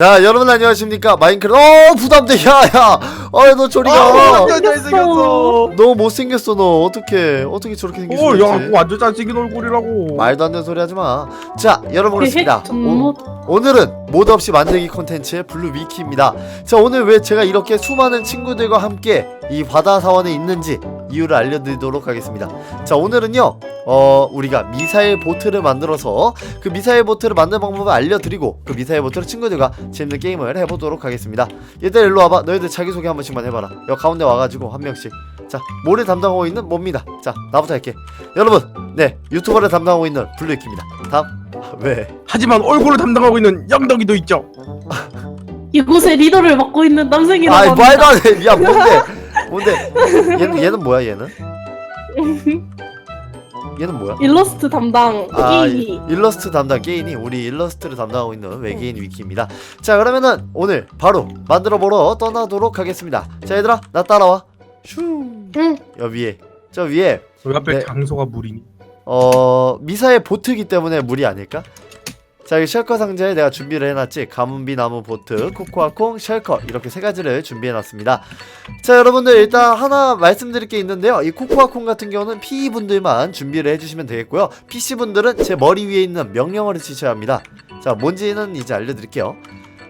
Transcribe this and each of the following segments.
자 여러분 안녕하십니까? 마인크래프트. 어 부담돼. 야야. 아너 저리 가. 아, 완전 잘생겼어. 너무 못생겼어 너. 어떻게 어떻게 저렇게 오, 수가 야, 완전 잘생긴 얼굴이라고. 말도 안 되는 소리 하지 마 자 여러분 그렇습니다. 오, 오늘은 모드 없이 만들기 콘텐츠 블루 위키입니다. 자 오늘 왜 제가 이렇게 수많은 친구들과 함께 이 바다 사원에 있는지 이유를 알려드리도록 하겠습니다. 자 오늘은요 어 우리가 미사일 보트를 만들어서 그 미사일 보트를 만드는 방법을 알려드리고 그 미사일 보트로 친구들과 재밌는 게임을 해보도록 하겠습니다. 얘들 일로 와봐. 너희들 자기소개 한 번씩만 해봐라. 여기 가운데 와가지고 한 명씩. 자 뭐를 담당하고 있는 뭡니다? 자 나부터 할게. 여러분 네 유튜버를 담당하고 있는 블루이키입니다. 다음. 아, 왜? 하지만 얼굴을 담당하고 있는 영덕이도 있죠. 이곳의 리더를 맡고 있는 남생이라고 아이 합니다. 말도 안돼 야 뭔데 뭔데? 얘는 얘는 뭐야 얘는? 얘는 뭐야? 일러스트 담당 아 게이. 일러스트 담당 게인이 우리 일러스트를 담당하고 있는 외계인 위키입니다. 자 그러면은 오늘 바로 만들어 보러 떠나도록 하겠습니다. 자 얘들아 나 따라와. 슈여 응. 위에. 저 위에 저희 앞에 네. 장소가 물이니. 어 미사일 보트기 때문에 물이 아닐까? 자 여기 쉘커 상자에 내가 준비를 해놨지. 가문비 나무 보트 코코아콩 쉘커. 이렇게 세 가지를 준비해놨습니다. 자 여러분들 일단 하나 말씀드릴 게 있는데요. 이 코코아콩 같은 경우는 PE 분들만 준비를 해주시면 되겠고요. PC 분들은 제 머리 위에 있는 명령어를 치셔야 합니다. 자 뭔지는 이제 알려드릴게요.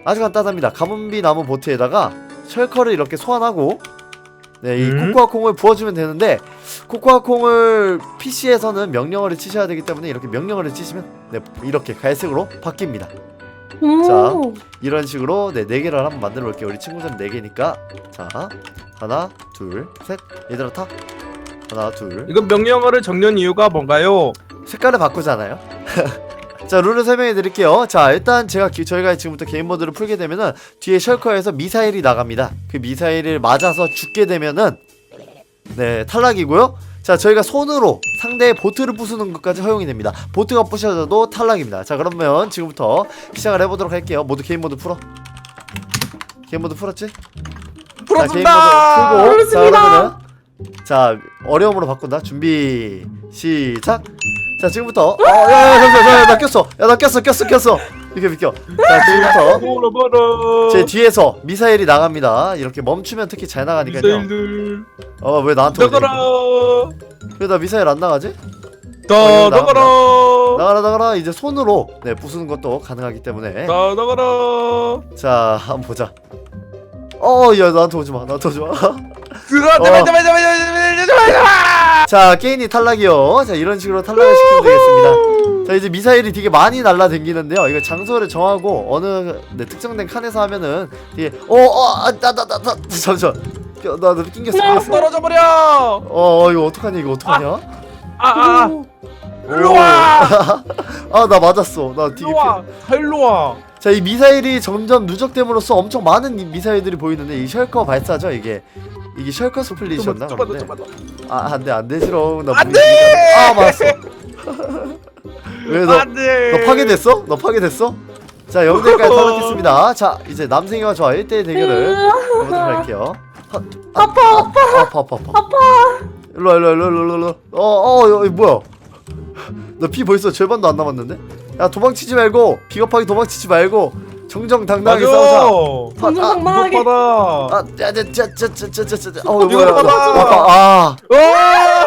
아주 간단합니다. 가문비 나무 보트에다가 쉘커를 이렇게 소환하고 네, 이 음. 코코아콩을 부어주면 되는데 코코아콩을 PC에서는 명령어를 치셔야 되기 때문에 이렇게 명령어를 치시면 네, 이렇게 갈색으로 바뀝니다. 자. 오. 이런 식으로 네, 네 개를 한번 만들어 볼게요. 우리 친구들은 네 개니까 자 하나 둘 셋 얘들아 타 하나 둘 이건 명령어를 적는 이유가 뭔가요? 색깔을 바꾸잖아요. 자 룰을 설명해 드릴게요. 자 일단 제가 기- 저희가 지금부터 게임 모드를 풀게 되면은 뒤에 셜커에서 미사일이 나갑니다. 그 미사일을 맞아서 죽게 되면은 네 탈락이고요. 자 저희가 손으로 상대의 보트를 부수는 것까지 허용이 됩니다. 보트가 부셔져도 탈락입니다. 자 그러면 지금부터 시작을 해보도록 할게요. 모두 게임 모드 풀어. 게임 모드 풀었지? 풀었습니다. 풀고 자. 그러면은 자 어려움으로 바꾼다. 준비 시작. 자 지금부터. 어야야 잠시만 야, 나 꼈어. 야 나 꼈어 꼈어 꼈어. 비켜 비켜. 자 지금부터 보라봐라. 제 뒤에서 미사일이 나갑니다. 이렇게 멈추면 특히 잘 나가니까요. 미사일들. 어왜 나한테 나가라. 왜나 미사일 안 나가지? 다 어, 나가라. 나가라 나가라. 이제 손으로 네 부수는 것도 가능하기 때문에. 다 나가라. 자 한번 보자. 어야 나한테 오지마. 나한테 오지마. 들어. 어. 제발 제발 제발 제발 제발 제발 제발. 자 게임이 탈락이요 자 이런 식으로 탈락을 시키면 되겠습니다 자 이제 미사일이 되게 많이 날라다니는데요 이거 장소를 정하고 어느 네, 특정된 칸에서 하면은 되게 어어나나나 나 잠시만 나나 낑겼어 네. 낑겼어 떨어져 버려. 어 어, 이거 어떡하냐 이거 어떡하냐 아 아. 오. 일로 와. 아나 맞았어 나 되게 일로 와. 다 일로 와. 자 이 미사일이 점점 누적됨으로써 엄청 많은 이 미사일들이 보이는데 이 셜커 발사죠 이게 이게 셜커 스플릿이었나 좀만 더, 근데 좀만 더. 아 안돼 안돼 싫어 나안 무기- 돼! 아 맞았어 왜너 안 돼. 너 파괴됐어? 너 파괴됐어? 자 영대까지 탈락했습니다 자 이제 남생이와 저와 1대1 대결을 해보도록 할게요 하, 아파 아파 아파 아파 아파 일로와 일로와 일로와 일로와 일로와 어어 이거 뭐야 너피 벌써 절반도 안 남았는데? 야 도망치지 말고 비겁하게 도망치지 말고 정정당당하게 싸우자 맞아. 정정당당하게. 이것 봐라. 아, 짜자자자자자자자. 어, 이거 뭐야? 봐봐. 아, 와!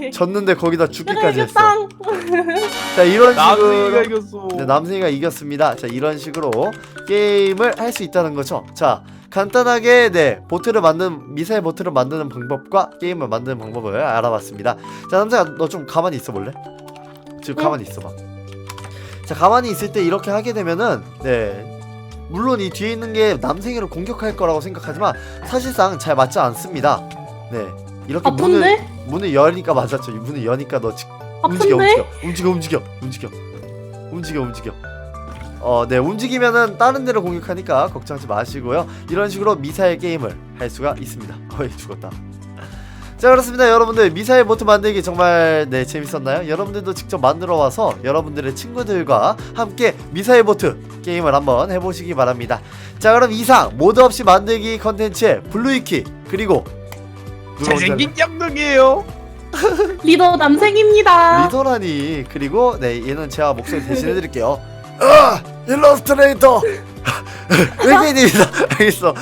예 졌는데 거기다 죽기까지 했어. 땅 자, 이런 남승이가 식으로 이겼어. 네, 남승이가 이겼습니다. 자, 이런 식으로 게임을 할 수 있다는 거죠. 자, 간단하게 네 보트를 만든 미사일 보트를 만드는 방법과 게임을 만드는 방법을 알아봤습니다. 자, 남자야, 너좀 가만히 있어 볼래? 지금 응. 가만히 있어봐. 자, 가만히 있을 때 이렇게 하게 되면은 네. 물론 이 뒤에 있는 게 남생이를 공격할 거라고 생각하지만 사실상 잘 맞지 않습니다. 네. 이렇게 문을 아픈데? 문을 여니까 맞았죠. 이 문을 여니까 너 지, 움직여 아픈데? 움직여. 움직여 움직여 움직여. 움직여 움직여. 어 네. 움직이면은 다른 데로 공격하니까 걱정하지 마시고요. 이런 식으로 미사일 게임을 할 수가 있습니다. 어이 죽었다 자 그렇습니다. 여러분들 미사일 보트 만들기 정말 네 재밌었나요? 여러분들도 직접 만들어 와서 여러분들의 친구들과 함께 미사일 보트 게임을 한번 해보시기 바랍니다. 자 그럼 이상 모드 없이 만들기 컨텐츠의 블루이키 그리고 잘생긴 영덕이에요. 리더 남생입니다. 리더라니. 그리고 네 얘는 제가 목소리 대신해 드릴게요. 일러스트레이터! 외계인입니다. 알겠어